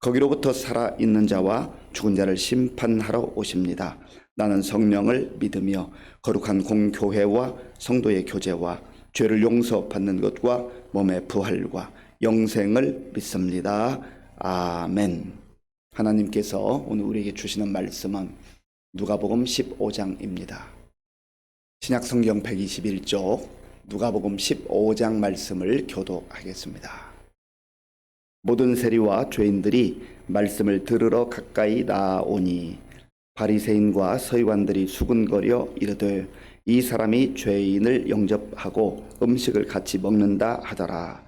거기로부터 살아 있는 자와 죽은 자를 심판하러 오십니다. 나는 성령을 믿으며 거룩한 공교회와 성도의 교제와 죄를 용서받는 것과 몸의 부활과 영생을 믿습니다. 아멘. 하나님께서 오늘 우리에게 주시는 말씀은 누가복음 15장입니다. 신약 성경 121쪽 누가복음 15장 말씀을 교독하겠습니다. 모든 세리와 죄인들이 말씀을 들으러 가까이 나오니 바리새인과 서기관들이 수군거려 이르되 이 사람이 죄인을 영접하고 음식을 같이 먹는다 하더라.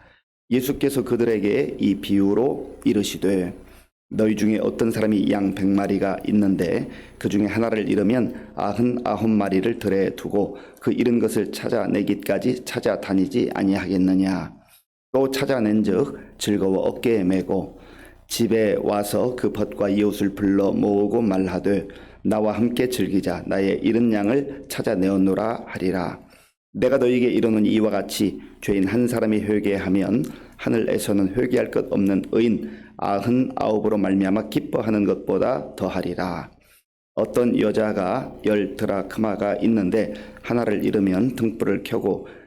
예수께서 그들에게 이 비유로 이르시되 너희 중에 어떤 사람이 양 백마리가 있는데 그 중에 하나를 잃으면 아흔 아홉 마리를 들에 두고 그 잃은 것을 찾아내기까지 찾아다니지 아니하겠느냐 또 찾아낸 즉 즐거워 어깨에 메고 집에 와서 그 벗과 이웃을 불러 모으고 말하되 나와 함께 즐기자 나의 잃은 양을 찾아내었노라 하리라 내가 너희에게 이르는 이와 같이 죄인 한 사람이 회개하면 하늘에서는 회개할 것 없는 의인 아흔 아홉으로 말미암아 기뻐하는 것보다 더하리라. 어떤 여자가 열 드라크마가 있는데 하나를 잃으면 등불을 켜고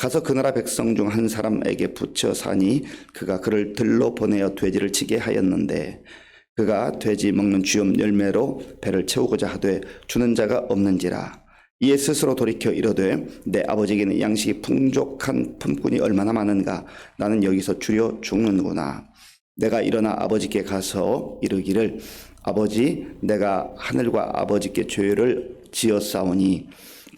가서 그 나라 백성 중 한 사람에게 붙여 사니 그가 그를 들로 보내어 돼지를 치게 하였는데 그가 돼지 먹는 쥐엄 열매로 배를 채우고자 하되 주는 자가 없는지라. 이에 스스로 돌이켜 이르되 내 아버지에게는 양식이 풍족한 품꾼이 얼마나 많은가. 나는 여기서 줄여 죽는구나. 내가 일어나 아버지께 가서 이르기를 아버지 내가 하늘과 아버지께 죄를 지었사오니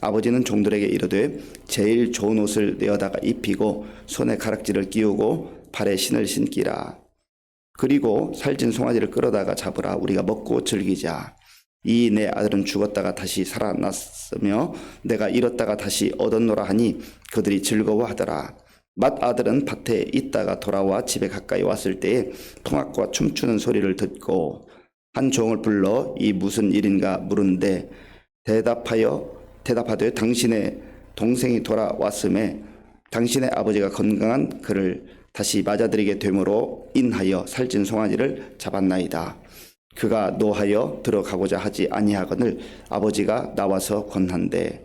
아버지는 종들에게 이르되 제일 좋은 옷을 내어다가 입히고 손에 가락지를 끼우고 발에 신을 신기라. 그리고 살찐 송아지를 끌어다가 잡으라. 우리가 먹고 즐기자. 이 내 아들은 죽었다가 다시 살아났으며 내가 잃었다가 다시 얻었노라 하니 그들이 즐거워하더라. 맏 아들은 밭에 있다가 돌아와 집에 가까이 왔을 때에 통악과 춤추는 소리를 듣고 한 종을 불러 이 무슨 일인가 물은데 대답하여 대답하되 당신의 동생이 돌아왔음에 당신의 아버지가 건강한 그를 다시 맞아들이게 되므로 인하여 살찐 송아지를 잡았나이다. 그가 노하여 들어가고자 하지 아니하거늘 아버지가 나와서 권한대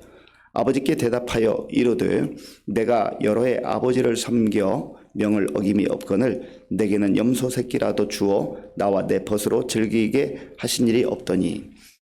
아버지께 대답하여 이르되 내가 여러 해 아버지를 섬겨 명을 어김이 없거늘 내게는 염소 새끼라도 주어 나와 내 벗으로 즐기게 하신 일이 없더니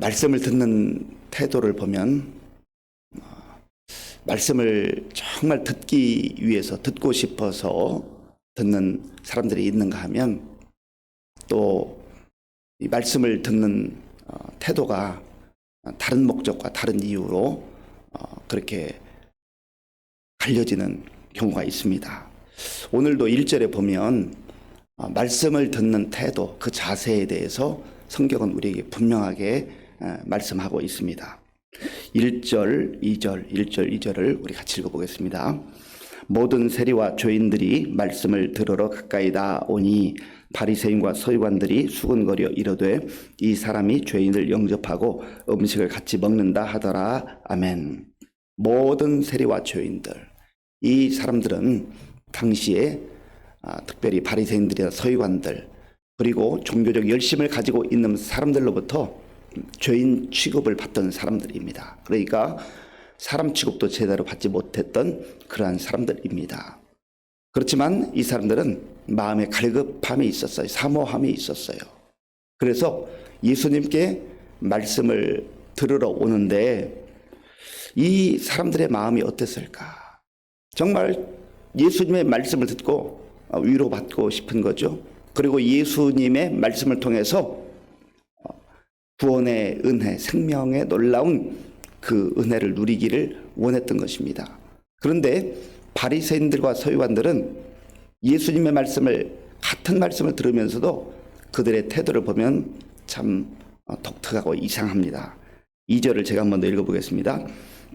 말씀을 듣는 태도를 보면 어, 말씀을 정말 듣기 위해서 듣고 싶어서 듣는 사람들이 있는가 하면 또이 말씀을 듣는 어, 태도가 다른 목적과 다른 이유로 어, 그렇게 갈려지는 경우가 있습니다. 오늘도 1절에 보면 어, 말씀을 듣는 태도, 그 자세에 대해서 성경은 우리에게 분명하게 어, 말씀하고 있습니다. 1절, 2절, 1절, 2절을 우리 같이 읽어보겠습니다. 모든 세리와 죄인들이 말씀을 들으러 가까이다 오니 바리새인과 서기관들이 수군거려 이르되 이 사람이 죄인을 영접하고 음식을 같이 먹는다 하더라 아멘. 모든 세리와 죄인들 이 사람들은 당시에 아, 특별히 바리새인들이나 서기관들 그리고 종교적 열심을 가지고 있는 사람들로부터 죄인 취급을 받던 사람들입니다. 그러니까 사람 취급도 제대로 받지 못했던 그러한 사람들입니다. 그렇지만 이 사람들은 마음에 갈급함이 있었어요. 사모함이 있었어요. 그래서 예수님께 말씀을 들으러 오는데 이 사람들의 마음이 어땠을까? 정말 예수님의 말씀을 듣고 위로받고 싶은 거죠. 그리고 예수님의 말씀을 통해서 구원의 은혜, 생명의 놀라운 그 은혜를 누리기를 원했던 것입니다. 그런데 바리새인들과 서기관들은 예수님의 말씀을 같은 말씀을 들으면서도 그들의 태도를 보면 참 어, 독특하고 이상합니다. 2절을 제가 한번 더 읽어보겠습니다.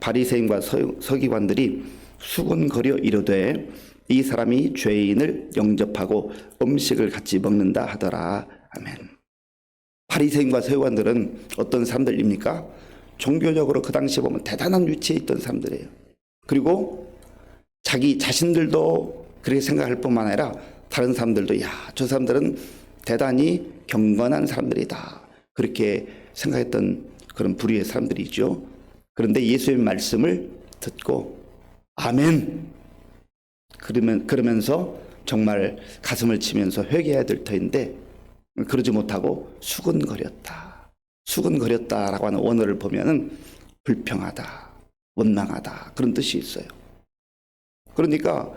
바리새인과 서- 서기관들이 수군거려 이르되 이 사람이 죄인을 영접하고 음식을 같이 먹는다 하더라. 아멘. 바리새인과 서기관들은 어떤 사람들입니까? 종교적으로 그 당시에 보면 대단한 위치에 있던 사람들이에요. 그리고 자기 자신들도 그렇게 생각할 뿐만 아니라 다른 사람들도 야, 저 사람들은 대단히 경건한 사람들이다. 그렇게 생각했던 그런 부류의 사람들이죠. 그런데 예수의 말씀을 듣고 아멘. 그러면 그러면서 정말 가슴을 치면서 회개해야 될 터인데 그러지 못하고 수근거렸다. 수근거렸다라고 하는 원어를 보면은 불평하다, 원망하다 그런 뜻이 있어요. 그러니까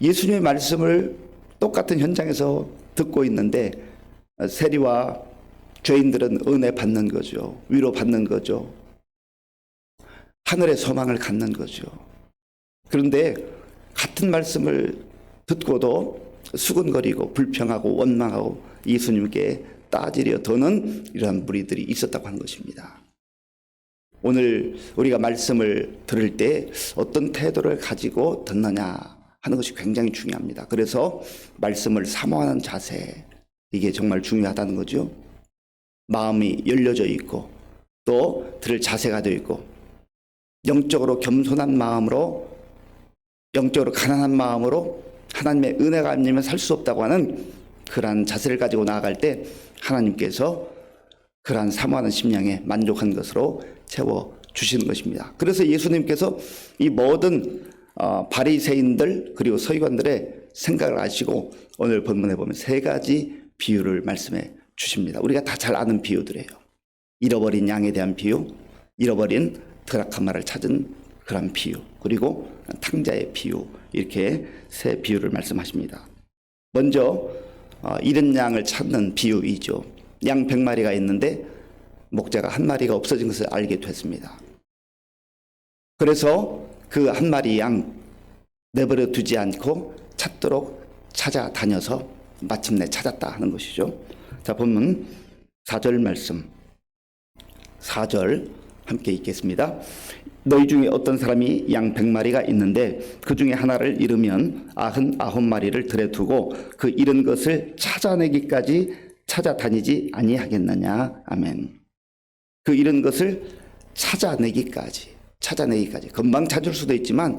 예수님의 말씀을 똑같은 현장에서 듣고 있는데 세리와 죄인들은 은혜 받는 거죠. 위로 받는 거죠. 하늘의 소망을 갖는 거죠. 그런데 같은 말씀을 듣고도 수근거리고 불평하고 원망하고 예수님께 따지려 드는 이러한 무리들이 있었다고 하는 것입니다. 오늘 우리가 말씀을 들을 때 어떤 태도를 가지고 듣느냐 하는 것이 굉장히 중요합니다. 그래서 말씀을 사모하는 자세 이게 정말 중요하다는 거죠. 마음이 열려져 있고 또 들을 자세가 되어 있고 영적으로 겸손한 마음으로 영적으로 가난한 마음으로 하나님의 은혜가 아니면 살 수 없다고 하는 그러한 자세를 가지고 나아갈 때 하나님께서 그러한 사모하는 심령에 만족한 것으로 채워 주시는 것입니다. 그래서 예수님께서 이 모든 어, 바리새인들 그리고 서기관들의 생각을 아시고 오늘 본문에 보면 세 가지 비유를 말씀해 주십니다. 우리가 다 잘 아는 비유들이에요. 잃어버린 양에 대한 비유, 잃어버린 드라카마를 찾은 그런 비유, 그리고 탕자의 비유 이렇게 세 비유를 말씀하십니다. 먼저 어, 잃은 양을 찾는 비유이죠. 양 100마리가 있는데 목자가 한 마리가 없어진 것을 알게 됐습니다. 그래서 그 한 마리 양 내버려 두지 않고 찾도록 찾아다녀서 마침내 찾았다 하는 것이죠. 자, 본문 4절 말씀. 4절 함께 읽겠습니다. 너희 중에 어떤 사람이 양 100마리가 있는데 그 중에 하나를 잃으면 아흔 아홉 마리를 들에 두고 그 잃은 것을 찾아내기까지 찾아다니지 아니하겠느냐. 아멘. 그 잃은 것을 찾아내기까지 찾아내기까지 금방 찾을 수도 있지만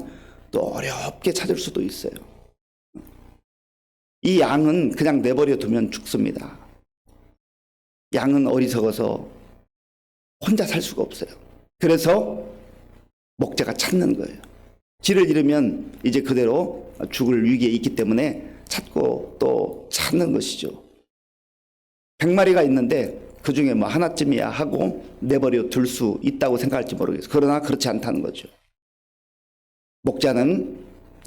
또 어렵게 찾을 수도 있어요. 이 양은 그냥 내버려 두면 죽습니다. 양은 어리석어서 혼자 살 수가 없어요. 그래서 목자가 찾는 거예요. 쥐를 잃으면 이제 그대로 죽을 위기에 있기 때문에 찾고 또 찾는 것이죠. 100마리가 있는데 그 중에 뭐 하나쯤이야 하고 내버려 둘 수 있다고 생각할지 모르겠어요. 그러나 그렇지 않다는 거죠. 목자는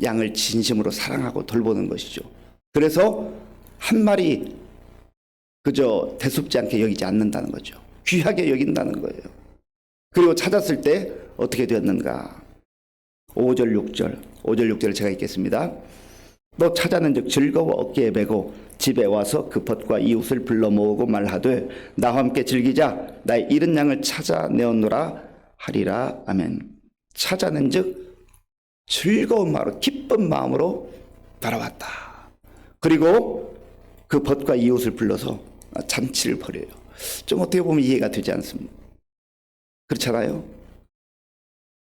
양을 진심으로 사랑하고 돌보는 것이죠. 그래서 한 마리 그저 대수롭지 않게 여기지 않는다는 거죠. 귀하게 여긴다는 거예요. 그리고 찾았을 때 어떻게 되었는가? 5절 6절. 5절 6절 제가 읽겠습니다. 너 찾아낸 즉 즐거워 어깨에 메고 집에 와서 그 벗과 이웃을 불러 모으고 말하되 나와 함께 즐기자. 나의 잃은 양을 찾아 내었노라 하리라. 아멘. 찾아낸 즉 즐거운 마음으로 기쁜 마음으로 돌아왔다. 그리고 그 벗과 이웃을 불러서 잔치를 벌여요. 좀 어떻게 보면 이해가 되지 않습니다. 그렇잖아요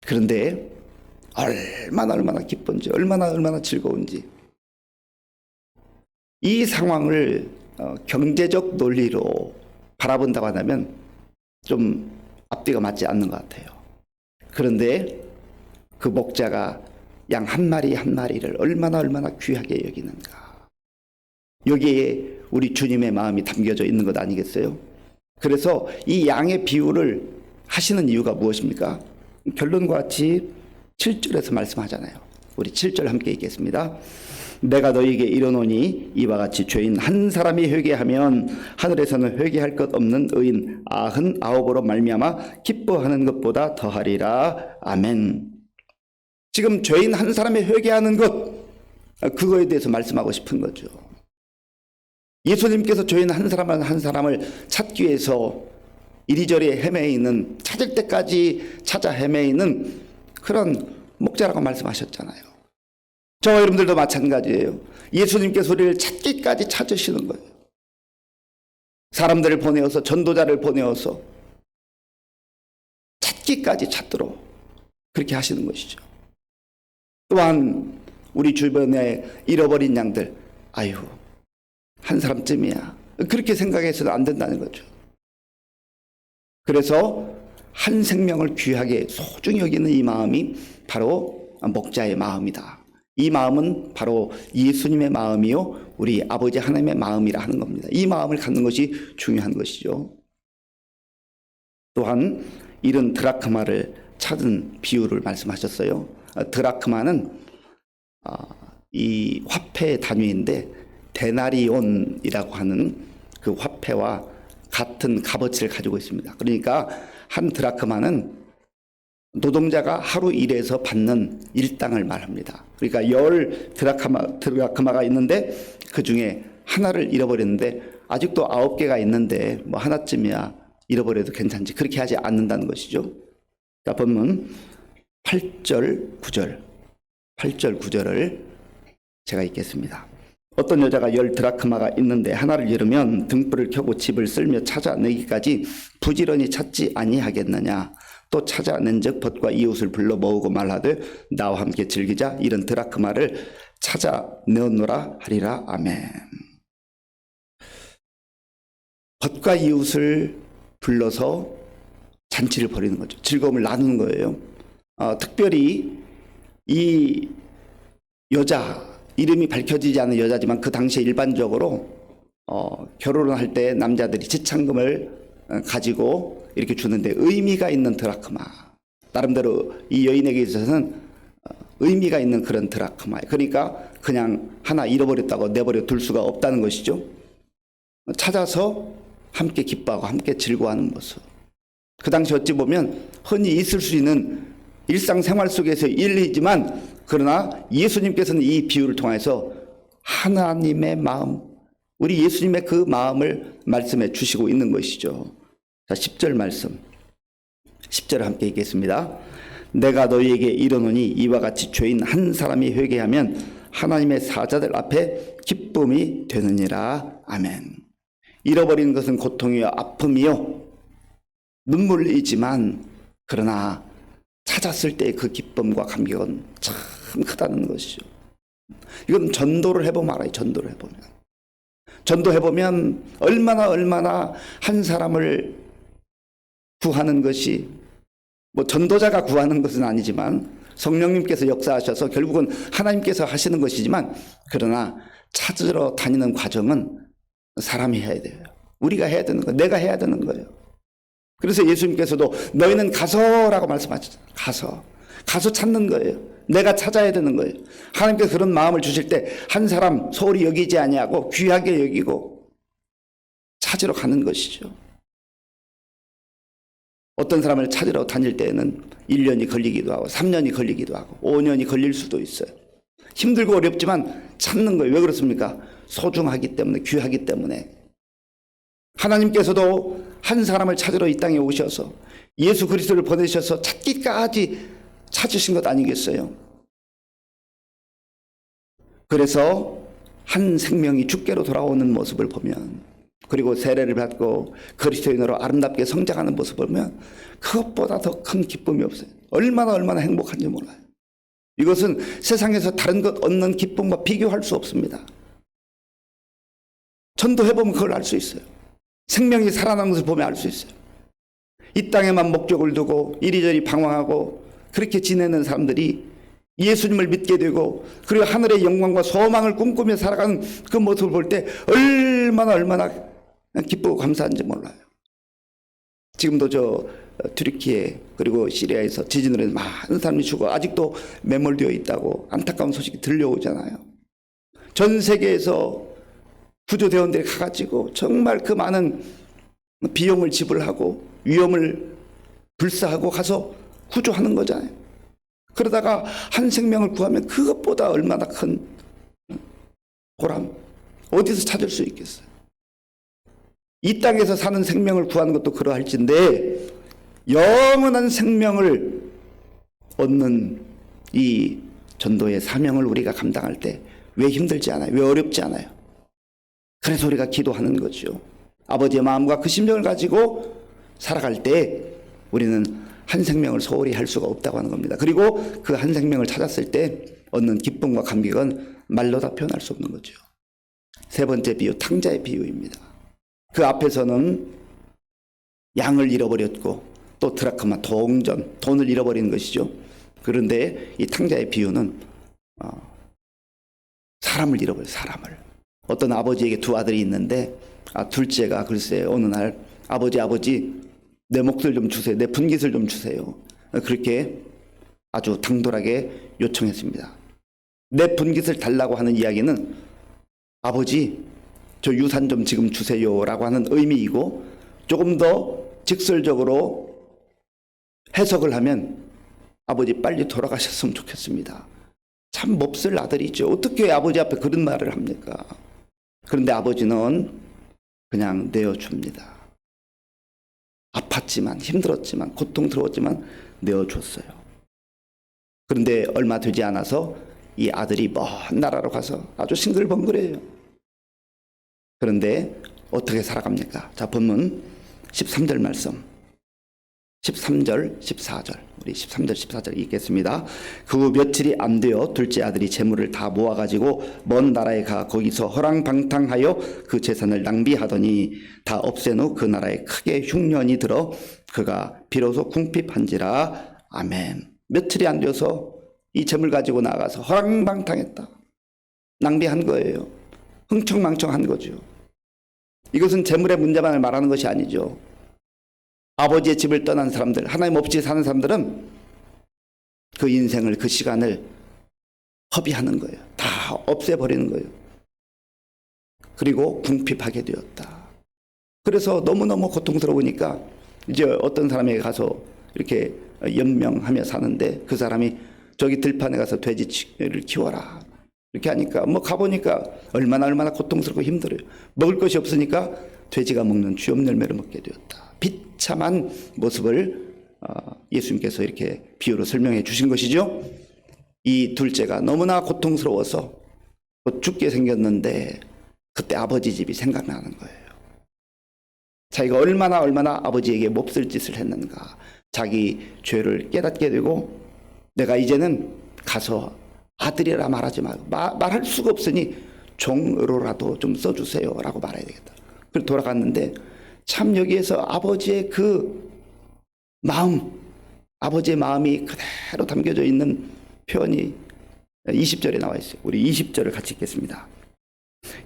그런데 얼마나 얼마나 기쁜지 얼마나 얼마나 즐거운지 이 상황을 어, 경제적 논리로 바라본다고 한다면 좀 앞뒤가 맞지 않는 것 같아요. 그런데 그 목자가 양 한 마리 한 마리를 얼마나 얼마나 귀하게 여기는가. 여기에 우리 주님의 마음이 담겨져 있는 것 아니겠어요? 그래서 이 양의 비유를 하시는 이유가 무엇입니까? 결론과 같이 7절에서 말씀하잖아요. 우리 7절 함께 읽겠습니다. 내가 너에게 이르노니 이와 같이 죄인 한 사람이 회개하면 하늘에서는 회개할 것 없는 의인 아흔 아홉으로 말미암아 기뻐하는 것보다 더하리라 아멘. 지금 죄인 한 사람이 회개하는 것 그거에 대해서 말씀하고 싶은 거죠. 예수님께서 죄인 한 사람 한 사람을 찾기 위해서 이리저리 헤매 있는 찾을 때까지 찾아 헤매 있는 그런 목자라고 말씀하셨잖아요. 저와 여러분들도 마찬가지예요. 예수님께서 우리를 찾기까지 찾으시는 거예요. 사람들을 보내어서 전도자를 보내어서 찾기까지 찾도록 그렇게 하시는 것이죠. 또한 우리 주변에 잃어버린 양들, 아유, 한 사람쯤이야. 그렇게 생각해서는 안 된다는 거죠. 그래서 한 생명을 귀하게 소중히 여기는 이 마음이 바로 목자의 마음이다. 이 마음은 바로 예수님의 마음이요, 우리 아버지 하나님의 마음이라 하는 겁니다. 이 마음을 갖는 것이 중요한 것이죠. 또한 이런 드라크마를 찾은 비유를 말씀하셨어요. 아, 드라크마는 아, 이 화폐 단위인데 데나리온이라고 하는 그 화폐와 같은 값어치를 가지고 있습니다. 그러니까 한 드라크마는 노동자가 하루 일해서 받는 일당을 말합니다. 그러니까 열 드라크마, 드라크마가 있는데 그 중에 하나를 잃어버렸는데 아직도 아홉 개가 있는데 뭐 하나쯤이야 잃어버려도 괜찮지. 그렇게 하지 않는다는 것이죠. 자, 본문 8절, 9절. 8절, 9절을 제가 읽겠습니다. 어떤 여자가 열 드라크마가 있는데 하나를 잃으면 등불을 켜고 집을 쓸며 찾아내기까지 부지런히 찾지 아니하겠느냐. 또 찾아낸즉 벗과 이웃을 불러 모으고 말하되 나와 함께 즐기자 이런 드라크마를 찾아내었노라 하리라 아멘. 벗과 이웃을 불러서 잔치를 벌이는 거죠. 즐거움을 나누는 거예요. 어, 특별히 이 여자 이름이 밝혀지지 않은 여자지만 그 당시에 일반적으로 어, 결혼을 할 때 남자들이 지창금을 어, 가지고 이렇게 주는데 의미가 있는 드라크마. 나름대로 이 여인에게 있어서는 어, 의미가 있는 그런 드라크마. 그러니까 그냥 하나 잃어버렸다고 내버려 둘 수가 없다는 것이죠. 찾아서 함께 기뻐하고 함께 즐거워하는 모습. 그 당시 어찌 보면 흔히 있을 수 있는 일상생활 속에서 일이지만 그러나 예수님께서는 이 비유를 통해서 하나님의 마음, 우리 예수님의 그 마음을 말씀해 주시고 있는 것이죠. 자, 10절 말씀. 10절 함께 읽겠습니다. 내가 너희에게 이르노니 이와 같이 죄인 한 사람이 회개하면 하나님의 사자들 앞에 기쁨이 되느니라. 아멘. 잃어버린 것은 고통이요 아픔이요 눈물이지만 그러나 찾았을 때의 그 기쁨과 감격은 참 크다는 것이죠. 이건 전도를 해보면 알아요. 전도를 해보면. 전도해보면 얼마나 얼마나 한 사람을 구하는 것이 뭐 전도자가 구하는 것은 아니지만 성령님께서 역사하셔서 결국은 하나님께서 하시는 것이지만 그러나 찾으러 다니는 과정은 사람이 해야 돼요. 우리가 해야 되는 거, 내가 해야 되는 거예요. 그래서 예수님께서도 너희는 가서라고 말씀하셨죠. 가서. 가서 찾는 거예요. 내가 찾아야 되는 거예요. 하나님께서 그런 마음을 주실 때 한 사람 소홀히 여기지 아니하고 귀하게 여기고 찾으러 가는 것이죠. 어떤 사람을 찾으러 다닐 때에는 1년이 걸리기도 하고 3년이 걸리기도 하고 5년이 걸릴 수도 있어요. 힘들고 어렵지만 찾는 거예요. 왜 그렇습니까? 소중하기 때문에 귀하기 때문에 하나님께서도 한 사람을 찾으러 이 땅에 오셔서 예수 그리스도를 보내셔서 찾기까지 찾으신 것 아니겠어요? 그래서 한 생명이 주께로 돌아오는 모습을 보면 그리고 세례를 받고 그리스도인으로 아름답게 성장하는 모습을 보면 그것보다 더 큰 기쁨이 없어요. 얼마나 얼마나 행복한지 몰라요. 이것은 세상에서 다른 것 얻는 기쁨과 비교할 수 없습니다. 전도해보면 그걸 알 수 있어요. 생명이 살아나는 것을 보면 알 수 있어요. 이 땅에만 목적을 두고 이리저리 방황하고 그렇게 지내는 사람들이 예수님을 믿게 되고 그리고 하늘의 영광과 소망을 꿈꾸며 살아가는 그 모습을 볼 때 얼마나 얼마나 기쁘고 감사한지 몰라요. 지금도 저 튀르키예 그리고 시리아에서 지진으로 많은 사람이 죽어 아직도 매몰되어 있다고 안타까운 소식이 들려오잖아요. 전 세계에서 구조대원들이 가가지고 정말 그 많은 비용을 지불하고 위험을 불사하고 가서 구조하는 거잖아요. 그러다가 한 생명을 구하면 그것보다 얼마나 큰 보람 어디서 찾을 수 있겠어요? 이 땅에서 사는 생명을 구하는 것도 그러할진데 영원한 생명을 얻는 이 전도의 사명을 우리가 감당할 때 왜 힘들지 않아요? 왜 어렵지 않아요? 그래서 우리가 기도하는 거죠. 아버지의 마음과 그 심정을 가지고 살아갈 때 우리는 한 생명을 소홀히 할 수가 없다고 하는 겁니다. 그리고 그 한 생명을 찾았을 때 얻는 기쁨과 감격은 말로 다 표현할 수 없는 거죠. 세 번째 비유, 탕자의 비유입니다. 그 앞에서는 양을 잃어버렸고 또 드라크마 동전, 돈을 잃어버린 것이죠. 그런데 이 탕자의 비유는 어, 사람을 잃어버려 사람을. 어떤 아버지에게 두 아들이 있는데 아, 둘째가 글쎄 어느 날 아버지 아버지 내 몫을 좀 주세요. 내 분깃을 좀 주세요. 그렇게 아주 당돌하게 요청했습니다. 내 분깃을 달라고 하는 이야기는 아버지 저 유산 좀 지금 주세요라고 하는 의미이고 조금 더 직설적으로 해석을 하면 아버지 빨리 돌아가셨으면 좋겠습니다. 참 몹쓸 아들이죠. 어떻게 아버지 앞에 그런 말을 합니까? 그런데 아버지는 그냥 내어줍니다. 아팠지만 힘들었지만 고통스러웠지만 내어줬어요. 그런데 얼마 되지 않아서 이 아들이 먼 나라로 가서 아주 싱글벙글해요. 그런데 어떻게 살아갑니까? 자, 본문 13절 말씀. 13절, 14절. 우리 13절, 14절 읽겠습니다. 그 후 며칠이 안 되어 둘째 아들이 재물을 다 모아 가지고 먼 나라에 가 거기서 허랑방탕하여 그 재산을 낭비하더니 다 없앤 후 그 나라에 크게 흉년이 들어 그가 비로소 궁핍한지라. 아멘. 며칠이 안 되어서 이 재물 가지고 나가서 허랑방탕했다. 낭비한 거예요. 흥청망청한 거죠. 이것은 재물의 문제만을 말하는 것이 아니죠. 아버지의 집을 떠난 사람들, 하나님 없이 사는 사람들은 그 인생을, 그 시간을 허비하는 거예요. 다 없애버리는 거예요. 그리고 궁핍하게 되었다. 그래서 너무너무 고통스러우니까 이제 어떤 사람에게 가서 이렇게 연명하며 사는데 그 사람이 저기 들판에 가서 돼지를 키워라. 이렇게 하니까 뭐 가보니까 얼마나 얼마나 고통스럽고 힘들어요. 먹을 것이 없으니까 돼지가 먹는 주염 열매를 먹게 되었다. 비참한 모습을 어, 예수님께서 이렇게 비유로 설명해 주신 것이죠. 이 둘째가 너무나 고통스러워서 곧 죽게 생겼는데 그때 아버지 집이 생각나는 거예요. 자기가 얼마나 얼마나 아버지에게 몹쓸 짓을 했는가. 자기 죄를 깨닫게 되고 내가 이제는 가서 아들이라 말하지 말고 마- 말할 수가 없으니 종으로라도 좀 써주세요 라고 말해야 되겠다. 그리고 돌아갔는데 참 여기에서 아버지의 그 마음, 아버지의 마음이 그대로 담겨져 있는 표현이 20절에 나와 있어요. 우리 20절을 같이 읽겠습니다.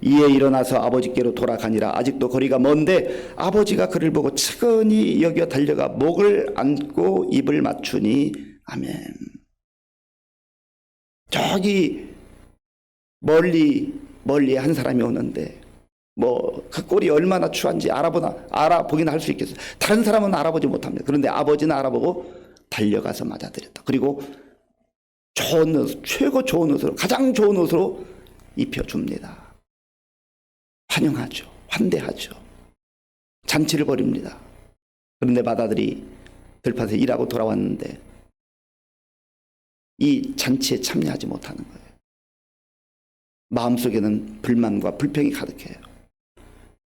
이에 일어나서 아버지께로 돌아가니라 아직도 거리가 먼데 아버지가 그를 보고 측은히 여겨 달려가 목을 안고 입을 맞추니 아멘. 저기 멀리 멀리 한 사람이 오는데 뭐 그 꼴이 얼마나 추한지 알아보나 알아보긴 할 수 있겠어요. 다른 사람은 알아보지 못합니다. 그런데 아버지는 알아보고 달려가서 맞아들였다. 그리고 좋은 옷, 최고 좋은 옷으로 가장 좋은 옷으로 입혀줍니다. 환영하죠. 환대하죠. 잔치를 벌입니다. 그런데 마다들이 들판에서 일하고 돌아왔는데 이 잔치에 참여하지 못하는 거예요. 마음속에는 불만과 불평이 가득해요.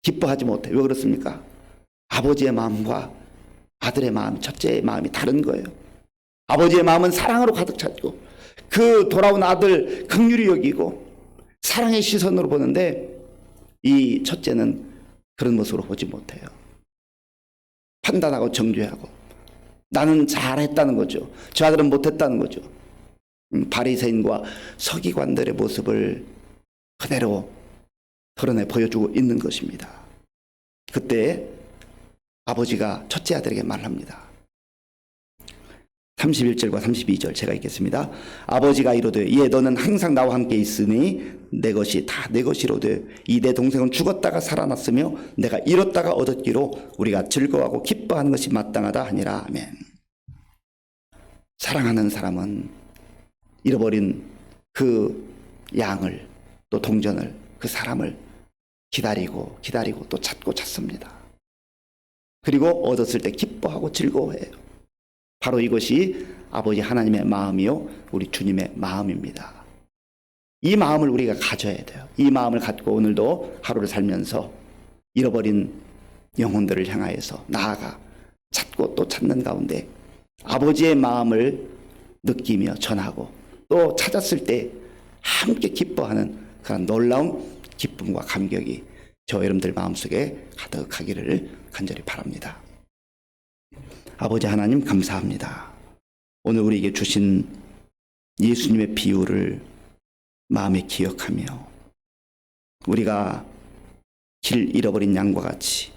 기뻐하지 못해. 왜 그렇습니까? 아버지의 마음과 아들의 마음, 첫째의 마음이 다른 거예요. 아버지의 마음은 사랑으로 가득 찼고 그 돌아온 아들 긍휼히 여기고 사랑의 시선으로 보는데 이 첫째는 그런 모습으로 보지 못해요. 판단하고 정죄하고 나는 잘했다는 거죠. 저 아들은 못했다는 거죠. 음, 바리새인과 서기관들의 모습을 그대로 드러내 보여주고 있는 것입니다. 그때 아버지가 첫째 아들에게 말합니다. 31절과 32절 제가 읽겠습니다. 아버지가 이르되 예 너는 항상 나와 함께 있으니 내 것이 다 내 것이로되 이 내 동생은 죽었다가 살아났으며 내가 잃었다가 얻었기로 우리가 즐거워하고 기뻐하는 것이 마땅하다 하니라 아멘. 사랑하는 사람은 잃어버린 그 양을 또 동전을 그 사람을 기다리고 기다리고 또 찾고 찾습니다. 그리고 얻었을 때 기뻐하고 즐거워해요. 바로 이것이 아버지 하나님의 마음이요 우리 주님의 마음입니다. 이 마음을 우리가 가져야 돼요. 이 마음을 갖고 오늘도 하루를 살면서 잃어버린 영혼들을 향하여서 나아가 찾고 또 찾는 가운데 아버지의 마음을 느끼며 전하고 또 찾았을 때 함께 기뻐하는 그런 놀라운 기쁨과 감격이 저 여러분들 마음속에 가득하기를 간절히 바랍니다. 아버지 하나님 감사합니다. 오늘 우리에게 주신 예수님의 비유를 마음에 기억하며 우리가 길 잃어버린 양과 같이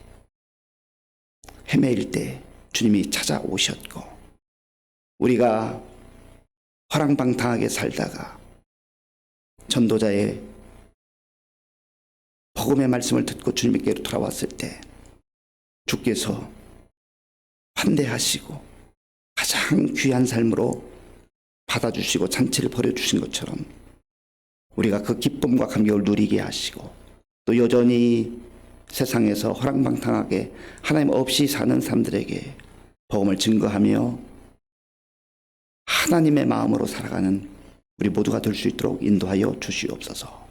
헤매일 때 주님이 찾아오셨고 우리가 허랑방탕하게 살다가 전도자의 복음의 말씀을 듣고 주님께로 돌아왔을 때 주께서 환대하시고 가장 귀한 삶으로 받아주시고 잔치를 벌여주신 것처럼 우리가 그 기쁨과 감격을 누리게 하시고 또 여전히 세상에서 허랑방탕하게 하나님 없이 사는 사람들에게 복음을 증거하며 하나님의 마음으로 살아가는 우리 모두가 될 수 있도록 인도하여 주시옵소서.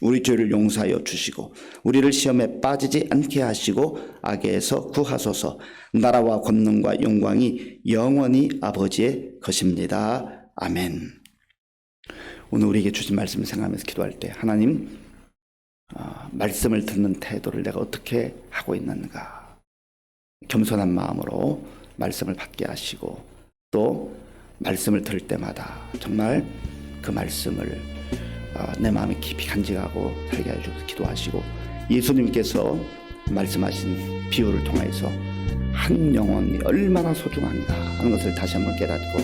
우리 죄를 용서하여 주시고 우리를 시험에 빠지지 않게 하시고 악에서 구하소서. 나라와 권능과 영광이 영원히 아버지의 것입니다. 아멘. 오늘 우리에게 주신 말씀을 생각하면서 기도할 때 하나님 어, 말씀을 듣는 태도를 내가 어떻게 하고 있는가 겸손한 마음으로 말씀을 받게 하시고 또 말씀을 들을 때마다 정말 그 말씀을 어, 내 마음에 깊이 간직하고 살게 해주셔서 기도하시고 예수님께서 말씀하신 비유를 통해서 한 영혼이 얼마나 소중한가 하는 것을 다시 한번 깨닫고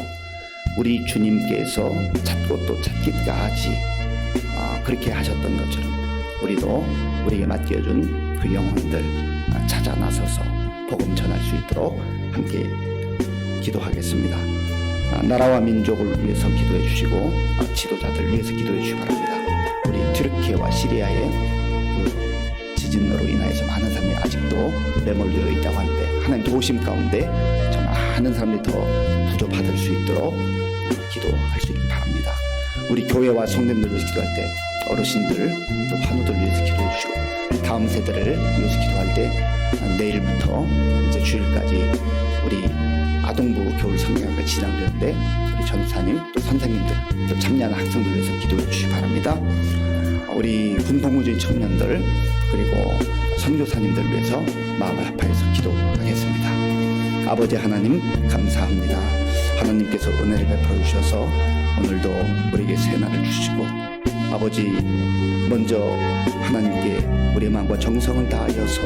우리 주님께서 찾고 또 찾기까지 아, 그렇게 하셨던 것처럼 우리도 우리에게 맡겨준 그 영혼들 아, 찾아 나서서 복음 전할 수 있도록 함께 기도하겠습니다. 아, 나라와 민족을 위해서 기도해 주시고 아, 지도자들 위해서 기도해 주시기 바랍니다. 우리 튀르키예와 시리아의 그 지진으로 인하여서 많은 사람이 아직도 매몰되어 있다고 하는데 하나님 도우심 가운데 정말 많은 사람들이 더 구조 받을 수 있도록 기도할 수 있기 바랍니다. 우리 교회와 성도님들 위해서 기도할 때 어르신들 또 환우들 위해서 기도해 주시고 다음 세대를 위해서 기도할 때 내일부터 이제 주일까지 우리 아동부 겨울 성경학가 진행되는데 우리 전사님 또 선생님들 또 참여하는 학생들 위해서 기도해 주시기 바랍니다. 우리 군복무주의 청년들 그리고 선교사님들 위해서 마음을 합하여서 기도하겠습니다. 아버지 하나님 감사합니다. 하나님께서 은혜를 베풀어 주셔서 오늘도 우리에게 새날을 주시고 아버지 먼저 하나님께 우리의 마음과 정성을 다하여서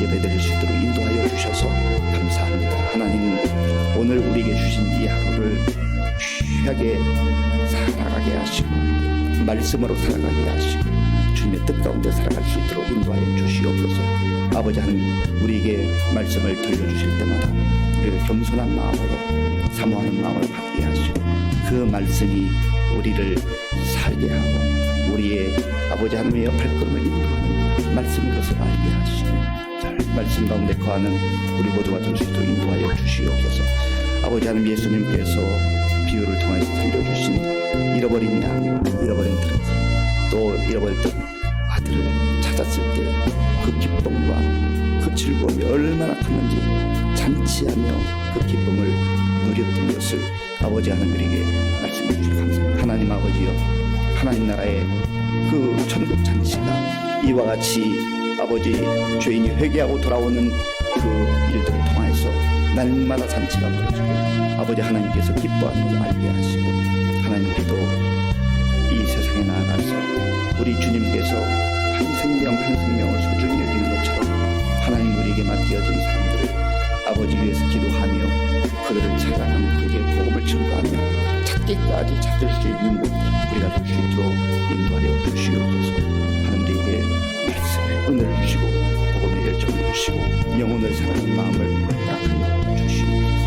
예배드릴 수 있도록 인도하여 주셔서 감사합니다. 하나님 오늘 우리에게 주신 이 하루를 귀하게 살아가게 하시고 말씀으로 살아가게 하시고 주님의 뜻 가운데 살아갈 수 있도록 인도하여 주시옵소서. 아버지 하나님 우리에게 말씀을 들려주실 때마다 우리가 겸손한 마음으로 사모하는 마음을 갖게 하시고 그 말씀이 우리를 살게 하고 우리의 아버지 하나님의 발걸음을 인도하는 말씀인 것을 알게 하시고 잘 말씀 가운데 거하는 우리 모두가 될 수 있도록 인도하여 주시옵소서. 아버지 하나님 예수님께서 비유를 통해서 들려주신 잃어버린 양, 잃어버린 들, 또 잃어버렸던 아들을 찾았을 때 그 기쁨과 그 즐거움이 얼마나 컸는지 잔치하며 그 기쁨을 누렸던 것을 아버지 하나님에게 말씀해 주시기 감사합니다. 하나님 아버지여 하나님 나라의 그 천국 잔치가 이와 같이 아버지 죄인이 회개하고 돌아오는 그 일들을 통해서 날마다 잔치가 벌어지고 아버지 하나님께서 기뻐하는 것을 알게 하시고 하나님께도 이 세상에 나아가서 우리 주님께서 한 생명 한 생명을 소중히 여기는 것처럼 하나님 우리에게 맡겨진 사람들을 아버지 위해서 기도하며 그들을 찾아가며 그에게 복음을 증거하며 찾기까지 찾을 수 있는 우리가 될 수 있도록 인도하여 주시옵소서. 하나님 우리에게 말씀의 은혜를 주시고 복음의 열정을 주시고 영혼을 사랑하는 마음을 허락하여 주시옵소서